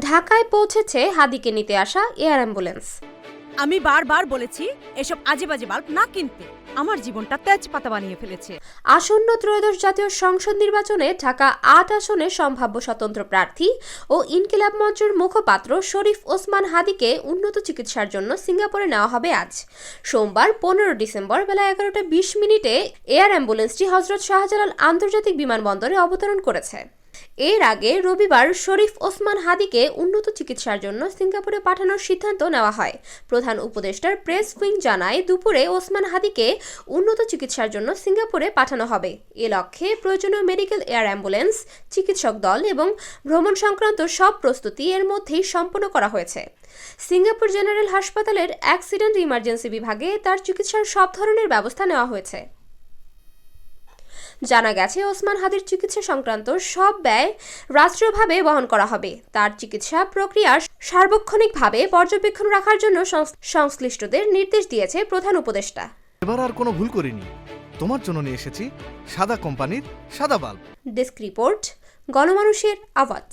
ঢাকায় পৌঁছেছে হাদিকে নিতে আসা এয়ার অ্যাম্বুলেন্স। আমি বারবার বলেছি এসব আজে বাজে বাল্ব না কিনতে। আমার জীবনটা তেজপাতা বানিয়ে ফেলেছে। আসন্ন ত্রয়োদশ জাতীয় সংসদ নির্বাচনে ঢাকা আট আসনে সম্ভাব্য স্বতন্ত্র প্রার্থী ও ইনকিলাব মঞ্চের মুখপাত্র শরীফ ওসমান হাদিকে উন্নত চিকিৎসার জন্য সিঙ্গাপুরে নেওয়া হবে আজ। সোমবার পনেরো ডিসেম্বর বেলা এগারোটা বিশ মিনিটে এয়ার অ্যাম্বুলেন্সটি হজরত শাহজালাল আন্তর্জাতিক বিমানবন্দরে অবতরণ করেছে। এর আগে রবিবার শরীফ ওসমান হাদিকে উন্নত চিকিৎসার জন্য সিঙ্গাপুরে পাঠানোর সিদ্ধান্ত নেওয়া হয়। প্রধান উপদেষ্টার প্রেস উইং জানায়, দুপুরে ওসমান হাদিকে উন্নত চিকিৎসার জন্য সিঙ্গাপুরে পাঠানো হবে। এ লক্ষ্যে প্রয়োজনীয় মেডিকেল এয়ার অ্যাম্বুলেন্স, চিকিৎসক দল এবং ভ্রমণ সংক্রান্ত সব প্রস্তুতি এর মধ্যেই সম্পন্ন করা হয়েছে। সিঙ্গাপুর জেনারেল হাসপাতালের অ্যাক্সিডেন্ট ইমার্জেন্সি বিভাগে তার চিকিৎসার সব ধরনের ব্যবস্থা নেওয়া হয়েছে। জানা গেছে ওসমান হাদির চিকিৎসা সংক্রান্ত সব ব্যয় রাষ্ট্রীয়ভাবে বহন করা হবে। তার চিকিৎসা প্রক্রিয়ার সার্বক্ষণিকভাবে পর্যবেক্ষণ রাখার জন্য সংশ্লিষ্টদের নির্দেশ দিয়েছে প্রধান উপদেষ্টা। এবার আর কোনো ভুল করিনি। তোমার জন্য নিয়ে এসেছি সাদা কোম্পানির সাদা বাল্ব। ডেস্ক রিপোর্ট গণমানুষের আওয়াজ।